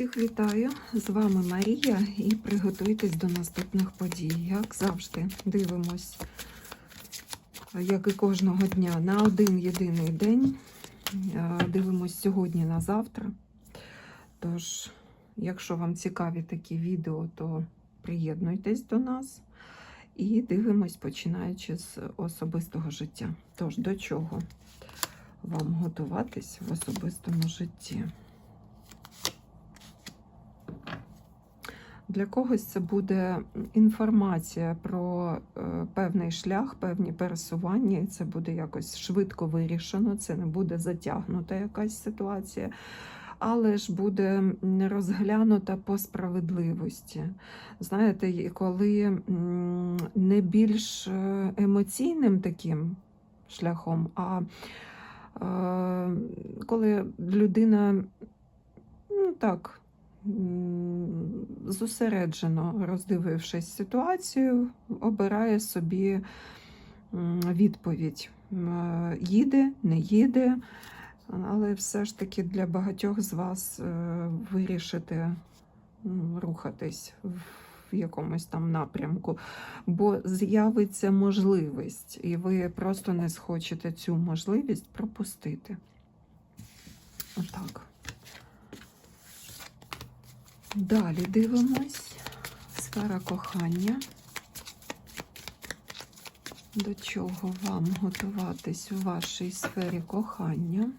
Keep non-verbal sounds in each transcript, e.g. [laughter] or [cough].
Всіх вітаю! З вами Марія і приготуйтесь до наступних подій. Як завжди, дивимось, як і кожного дня, на один єдиний день. Е, Дивимось сьогодні на завтра. Тож, якщо вам цікаві такі відео, то приєднуйтесь до нас і дивимось, починаючи з особистого життя. Тож, до чого вам готуватись в особистому житті? Для когось це буде інформація про е, певний шлях, певні пересування, і це буде якось швидко вирішено, це не буде затягнута якась ситуація, але ж буде розглянута по справедливості. Знаєте, і коли не більш е, емоційним таким шляхом, а е, коли людина, ну так, зосереджено роздивившись ситуацію, обирає собі відповідь. Їде, не їде, але все ж таки для багатьох з вас е, вирішити рухатись в якомусь там напрямку, бо з'явиться можливість, і ви просто не схочете цю можливість пропустити. Отак. Далі дивимось. Сфера кохання. До чого вам готуватись у вашій сфері кохання?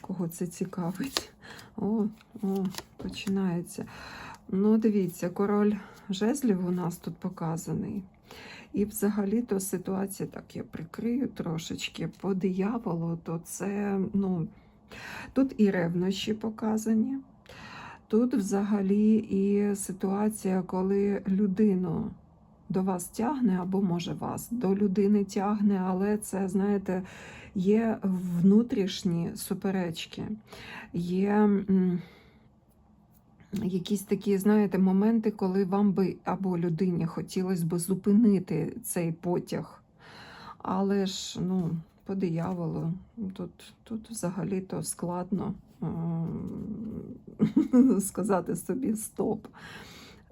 Кого це цікавить? О, о, починається. Ну, дивіться, король жезлів у нас тут показаний. І взагалі-то ситуація, так я прикрию трошечки, по дияволу, то це, ну, тут і ревнощі показані. Тут взагалі і ситуація, коли людину до вас тягне, або може вас до людини тягне, але це, знаєте, є внутрішні суперечки, є якісь такі, знаєте, моменти, коли вам би або людині хотілося б зупинити цей потяг. Але ж, ну, по дияволу, тут, тут взагалі-то складно [laughs] сказати собі стоп.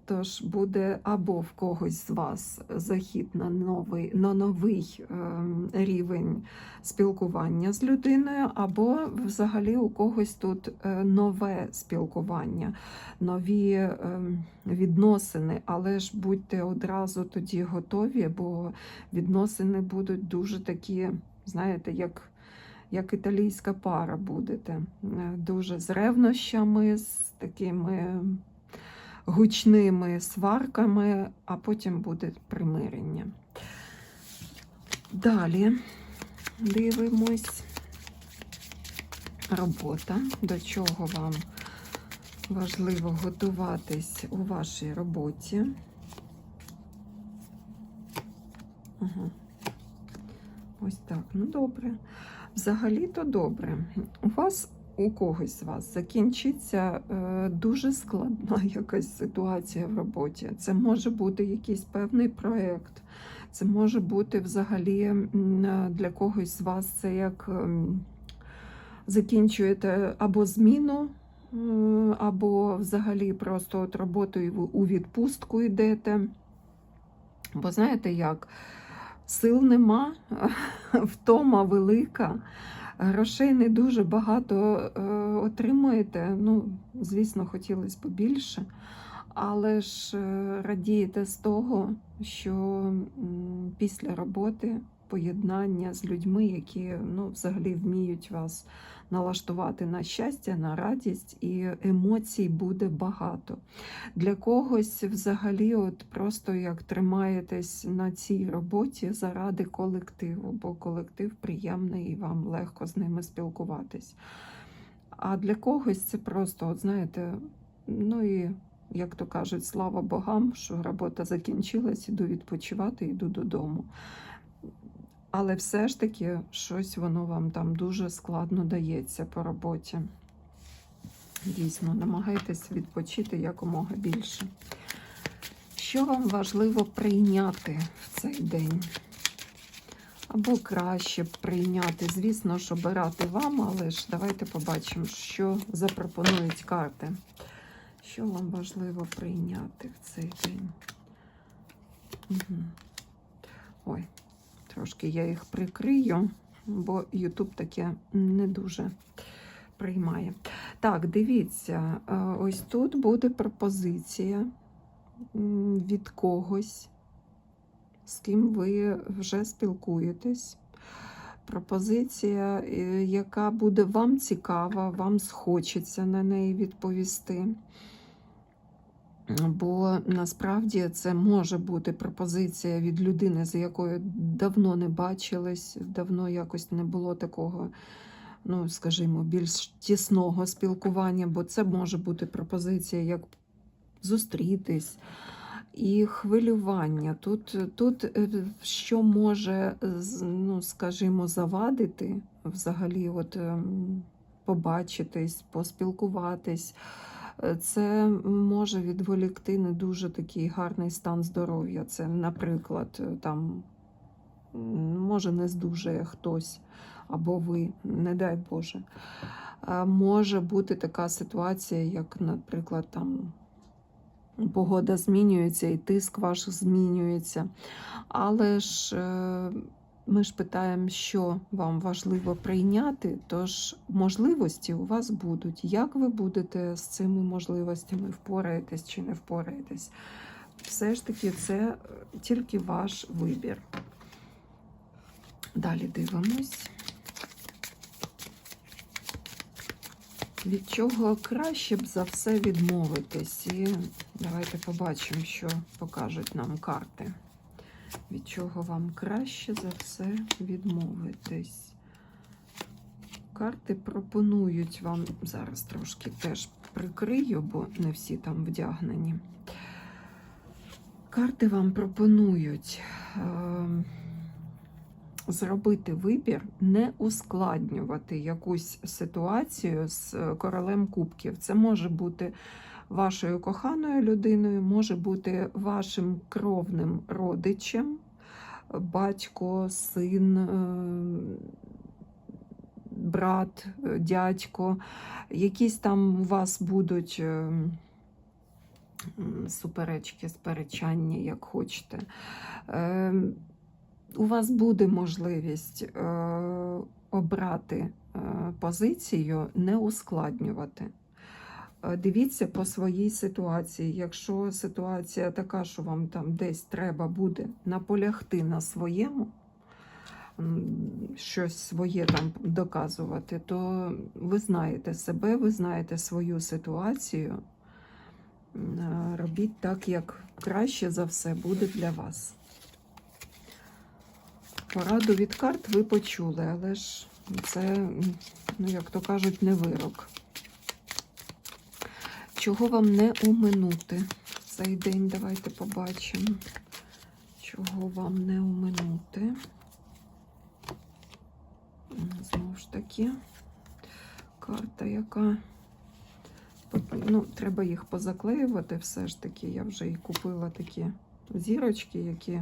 Тож буде або в когось з вас захід на новий, на новий ем, рівень спілкування з людиною, або взагалі у когось тут е, нове спілкування, нові ем, відносини. Але ж будьте одразу тоді готові, бо відносини будуть дуже такі, знаєте, як як італійська пара будете. Е, Дуже з ревнощами, з такими гучними сварками, а потім буде примирення. Далі дивимось робота, до чого вам важливо готуватись у вашій роботі. Ага. Ось так, ну добре. Взагалі-то добре. У вас, у когось з вас закінчиться е, дуже складна [laughs] якась ситуація в роботі. Це може бути якийсь певний проєкт, це може бути взагалі для когось з вас це як ем, закінчуєте або зміну, е, або взагалі просто от роботою у відпустку йдете. Бо знаєте як? Сил нема, [laughs] втома велика, грошей не дуже багато е, отримуєте. Ну, звісно, хотілося б більше, але ж е, радієте з того, що після роботи поєднання з людьми, які ну, взагалі вміють вас налаштувати на щастя, на радість, і емоцій буде багато. Для когось взагалі, от просто як тримаєтесь на цій роботі заради колективу, бо колектив приємний і вам легко з ними спілкуватись. А для когось це просто, от знаєте, ну і як то кажуть, слава богам, що робота закінчилась, іду відпочивати, йду додому. Але все ж таки щось воно вам там дуже складно дається по роботі. Дійсно, намагайтесь відпочити якомога більше. Що вам важливо прийняти в цей день? Або краще прийняти, звісно ж, обирати вам, але ж давайте побачимо, що запропонують карти. Що вам важливо прийняти в цей день? Угу. Ой, трошки я їх прикрию, бо Ютуб таке не дуже приймає. Так, дивіться, е, ось тут буде пропозиція від когось, з ким ви вже спілкуєтесь. Пропозиція, е, яка буде вам цікава, вам схочеться на неї відповісти. Бо насправді це може бути пропозиція від людини, з якою давно не бачились, давно якось не було такого, ну, скажімо, більш тісного спілкування, бо це може бути пропозиція як зустрітись. І хвилювання. Тут, тут е, що може, ну, скажімо, завадити взагалі, от, ем, побачитись, поспілкуватись. Е, Це може відволікти не дуже такий гарний стан здоров'я. Це, наприклад, е, там може не здужає хтось або ви, не дай Боже. Е, Може бути така ситуація, як, наприклад, там погода змінюється і тиск ваш змінюється. Але ж ми ж питаємо, що вам важливо прийняти, тож можливості у вас будуть. Як ви будете з цими можливостями впораєтесь чи не впораєтесь? Все ж таки, це е, тільки ваш вибір. Далі дивимось. Від чого краще б за все відмовитись? І давайте побачимо, що покажуть нам карти. Від чого вам краще за все відмовитись? Карти пропонують вам зараз трошки теж прикрию, бо не всі там вдягнені. Карти вам пропонують е, зробити вибір, не ускладнювати якусь ситуацію з е, королем кубків. Це може бути вашою коханою людиною, може бути вашим кровним родичем, батько, син, е, брат, е, дядько. Якісь там у вас будуть. е, Суперечки, сперечання, як хочете. У вас буде можливість обрати позицію, не ускладнювати. Дивіться по своїй ситуації. Якщо ситуація така, що вам там десь треба буде наполягти на своєму, щось своє там доказувати, то ви знаєте себе, ви знаєте свою ситуацію. Робіть так, як краще за все буде для вас. Пораду від карт ви почули, але ж це, ну, як то кажуть, не вирок. Чого вам не оминути в цей день? Давайте побачимо. Чого вам не оминути? Знову ж таки, карта, яка. Ну, треба їх позаклеювати все ж таки. Я вже і купила такі зірочки, які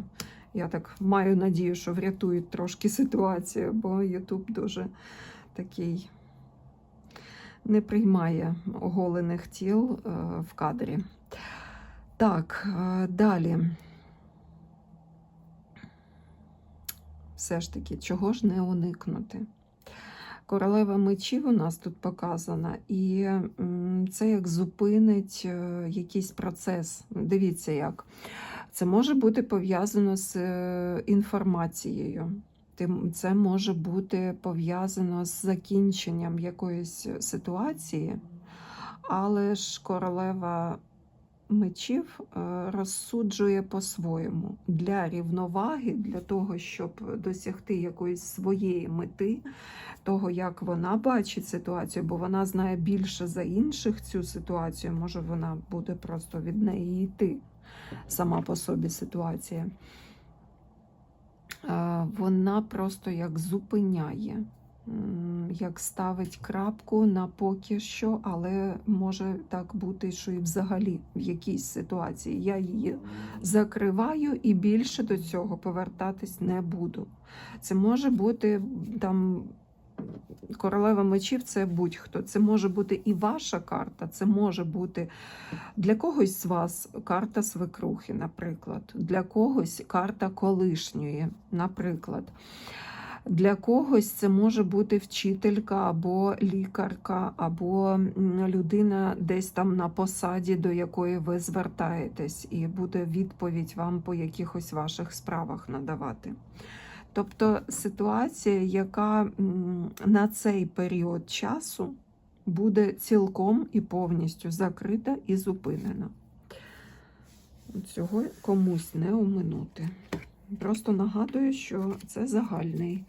я так маю надію, що врятують трошки ситуацію, бо YouTube дуже такий не приймає оголених тіл е, в кадрі. Так, е, далі. Все ж таки, чого ж не уникнути? Королева мечів у нас тут показана, і це як зупинить е, якийсь процес. Дивіться, як. Це може бути пов'язано з інформацією. Це може бути пов'язано з закінченням якоїсь ситуації, але ж королева мечів е, розсуджує по-своєму для рівноваги, для того, щоб досягти якоїсь своєї мети, того, як вона бачить ситуацію, бо вона знає більше за інших цю ситуацію, може вона буде просто від неї йти сама по собі ситуація. Вона просто як зупиняє, як ставить крапку на поки що, але може так бути, що і взагалі в якійсь ситуації я її закриваю і більше до цього повертатись не буду. Це може бути там королева мечів це будь-хто. Це може бути і ваша карта, це може бути для когось з вас карта свекрухи, наприклад, для когось карта колишньої, наприклад. Для когось це може бути вчителька або лікарка, або людина десь там на посаді, до якої ви звертаєтесь, і буде відповідь вам по якихось ваших справах надавати. Тобто ситуація, яка на цей період часу буде цілком і повністю закрита і зупинена. Цього комусь не оминути. Просто нагадую, що це загальний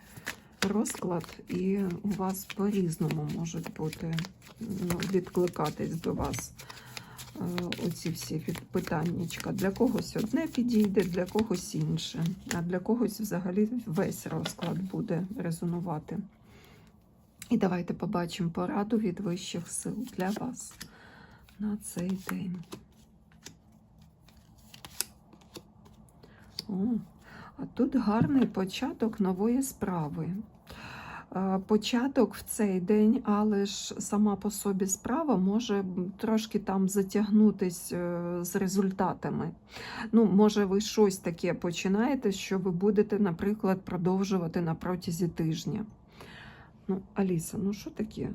розклад, і у вас по-різному можуть бути ну, відкликатись до вас оці всі питаннячка. Для когось одне підійде, для когось інше, а для когось взагалі весь розклад буде резонувати. І давайте побачимо пораду від вищих сил для вас на цей день. О, а тут гарний початок нової справи. Початок в цей день, але ж сама по собі справа може трошки там затягнутись е, з результатами. Ну, може, ви щось таке починаєте, що ви будете, наприклад, продовжувати на протязі тижня. Ну, Аліса, ну що таке?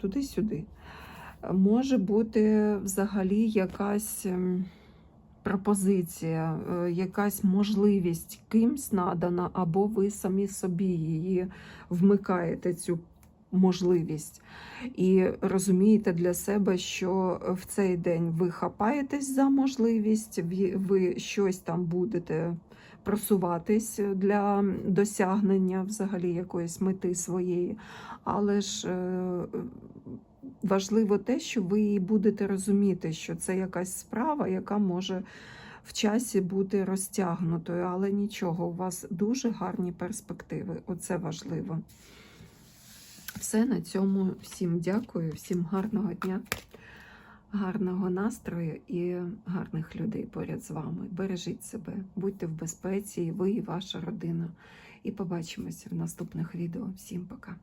Туди-сюди. Може бути взагалі якась. Пропозиція, е, якась можливість кимсь надана, або ви самі собі її вмикаєте, цю можливість. І розумієте для себе, що в цей день ви хапаєтесь за можливість, ви щось там будете просуватись для досягнення взагалі якоїсь мети своєї. Але ж е, важливо те, що ви будете розуміти, що це якась справа, яка може в часі бути розтягнутою, але нічого, у вас дуже гарні перспективи. Оце важливо. Все на цьому. Всім дякую, всім гарного дня, гарного настрою і гарних людей поряд з вами. Бережіть себе, будьте в безпеці, і ви, і ваша родина. І побачимося в наступних відео. Всім пока.